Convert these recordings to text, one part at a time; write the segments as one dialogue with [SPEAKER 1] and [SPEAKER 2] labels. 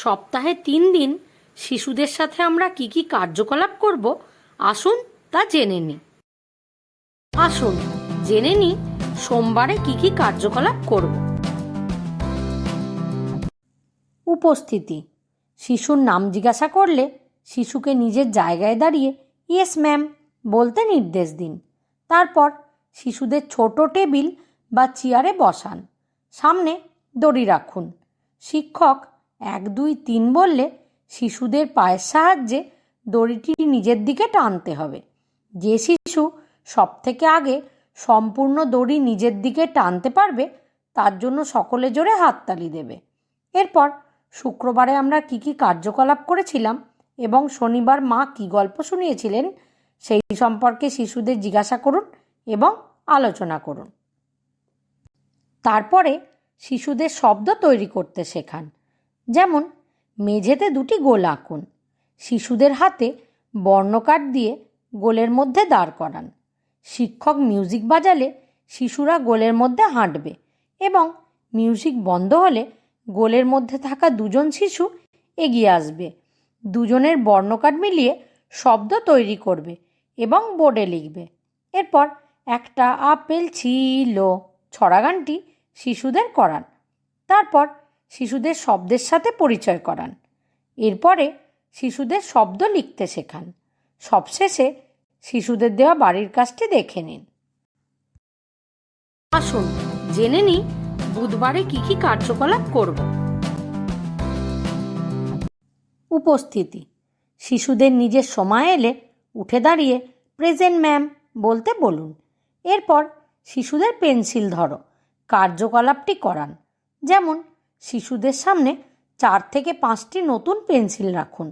[SPEAKER 1] সপ্তাহে তিন দিন শিশুদের সাথে আমরা কি কি কার্যকলাপ করব, আসুন তা জেনে নিই। আসুন, জেনে নিই সোমবারে কি কি কার্যকলাপ করব। উপস্থিতি, শিশুর নাম জিজ্ঞাসা করলে শিশুকে নিজের জায়গায় দাঁড়িয়ে, ইয়েস, ম্যাম, বলতে নির্দেশ দিন। তারপর শিশুদের ছোট টেবিল বা চেয়ারে বসান। সামনে দড়ি রাখুন। শিক্ষক এক, দুই, তিন বললে শিশুদের পায়ের সাহায্যে দড়িটি নিজের দিকে টানতে হবে। যে শিশু সব থেকে আগে সম্পূর্ণ দড়ি নিজের দিকে টানতে পারবে, তার জন্য সকলে জোরে হাততালি দেবে। এরপর শুক্রবারে আমরা কি কি কার্যকলাপ করেছিলাম এবং শনিবার মা কি গল্প শুনিয়েছিলেন সেই সম্পর্কে শিশুদের জিজ্ঞাসা করুন এবং আলোচনা করুন। তারপরে শিশুদের শব্দ তৈরি করতে শেখান। যেমন, মেঝেতে দুটি গোল আঁকুন। শিশুদের হাতে বর্ণকার দিয়ে গোলের মধ্যে দাঁড় করান। শিক্ষক মিউজিক বাজালে শিশুরা গোলের মধ্যে হাঁটবে এবং মিউজিক বন্ধ হলে গোলের মধ্যে থাকা দুজন শিশু এগিয়ে আসবে। দুজনের বর্ণকার মিলিয়ে শব্দ তৈরি করবে এবং বোর্ডে লিখবে। এরপর একটা আপেল ছিল, ছড়াগানটি শিশুদের করান। তারপর শিশুদের শব্দের সাথে পরিচয় করান। এরপরে শিশুদের শব্দ লিখতে শেখান। সবশেষে শিশুদের দেওয়া বাড়ির কাজটি দেখে নিন। আসুন, জেনে নিই বুধবারে কি কি কার্যকলাপ করব। উপস্থিতি। শিশুদের নিজের সময় এলে উঠে দাঁড়িয়ে, প্রেজেন্ট ম্যাম, বলতে বলুন। এরপর শিশুদের পেন্সিল ধরো, কার্যকলাপটি করান। যেমন শিশুদের সামনে চার থেকে পাঁচটি নতুন পেন্সিল রাখুন।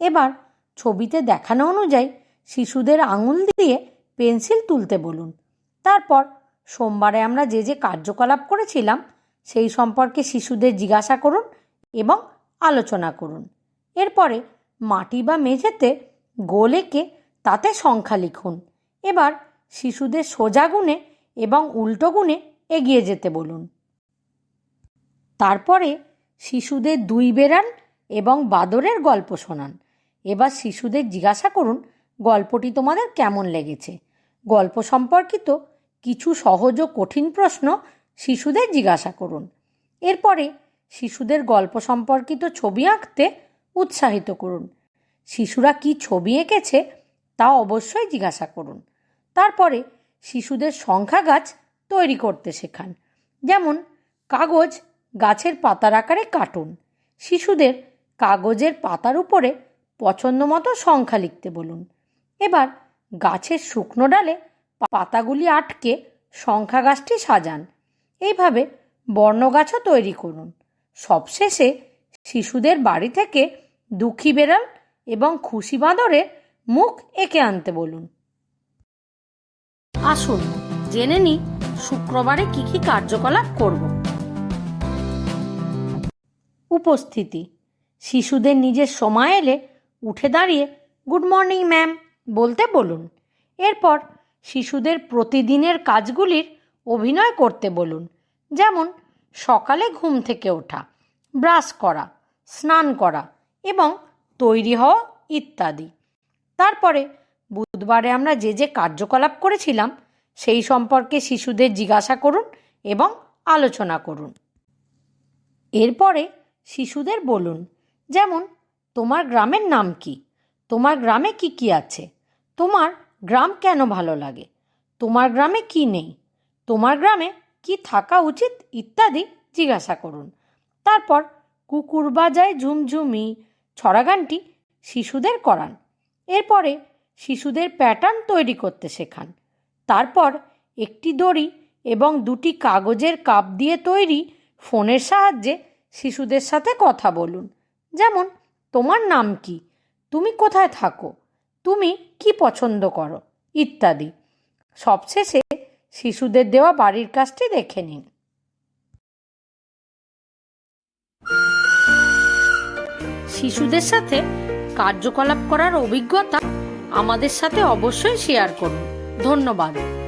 [SPEAKER 1] এবার ছবিতে দেখানো অনুযায়ী শিশুদের আঙুল দিয়ে পেন্সিল তুলতে বলুন। তারপর সোমবারে আমরা যে যে কার্যকলাপ করেছিলাম, সেই সম্পর্কে শিশুদের জিজ্ঞাসা করুন এবং আলোচনা করুন। এরপরে মাটি বা মেঝেতে গোল এঁকে তাতে সংখ্যা লিখুন। এবার শিশুদের সোজা গুণে এবং উল্টো গুণে এগিয়ে যেতে বলুন। তারপরে শিশুদের দুই বেড়াল এবং বাদরের গল্প শোনান। এবার শিশুদের জিজ্ঞাসা করুন, গল্পটি তোমাদের কেমন লেগেছে? গল্প সম্পর্কিত কিছু সহজ ও কঠিন প্রশ্ন শিশুদের জিজ্ঞাসা করুন। এরপরে শিশুদের গল্প সম্পর্কিত ছবি আঁকতে উৎসাহিত করুন। শিশুরা কি ছবি এঁকেছে তা অবশ্যই জিজ্ঞাসা করুন। তারপরে শিশুদের সংখ্যা গাছ তৈরি করতে শেখান। যেমন, কাগজ গাছের পাতার আকারে কাটুন শিশুদের কাগজের পাতার উপরে পছন্দ মতো সংখ্যা লিখতে বলুন। এবার গাছের শুকনো ডালে পাতাগুলি আটকে সংখ্যা গাছটি সাজান। এইভাবে বর্ণগাছও তৈরি করুন। সবশেষে শিশুদের বাড়ি থেকে দুঃখী বেড়াল এবং খুশি বাঁদরের মুখ এঁকে আনতে বলুন। আসুন, জেনে নিই শুক্রবারে কি কি কার্যকলাপ করব। উপস্থিতি। শিশুদের নিজের সময় এলে উঠে দাঁড়িয়ে, গুড মর্নিং, ম্যাম, বলতে বলুন। এরপর শিশুদের প্রতিদিনের কাজগুলির অভিনয় করতে বলুন। যেমন, সকালে ঘুম থেকে ওঠা, ব্রাশ করা, স্নান করা এবং তৈরি হওয়া ইত্যাদি। তারপরে বুধবারে আমরা যে যে কার্যকলাপ করেছিলাম, সেই সম্পর্কে শিশুদের জিজ্ঞাসা করুন এবং আলোচনা করুন। এরপরে শিশুদের বলুন, যেমন, তোমার গ্রামের নাম কি? তোমার গ্রামে কি কি আছে? তোমার গ্রাম কেন ভালো লাগে? তোমার গ্রামে কি নেই? তোমার গ্রামে কি থাকা উচিত? ইত্যাদি জিজ্ঞাসা করুন। তারপর কুকুর বাজায় ঝুমঝুমি ছড়াগানটি শিশুদের করান। এরপরে শিশুদের প্যাটার্ন তৈরি করতে শেখান। তারপর একটি দড়ি এবং দুটি কাগজের কাপ দিয়ে তৈরি ফোনের সাহায্যে শিশুদের সাথে কথা বলুন। যেমন, তোমার নাম কি? তুমি কোথায় থাকো? তুমি কি পছন্দ করো? ইত্যাদি। সবশেষে শিশুদের দেওয়া বাড়ির কাজটি দেখে নিন। শিশুদের সাথে কার্যকলাপ করার অভিজ্ঞতা আমাদের সাথে অবশ্যই শেয়ার করুন। ধন্যবাদ।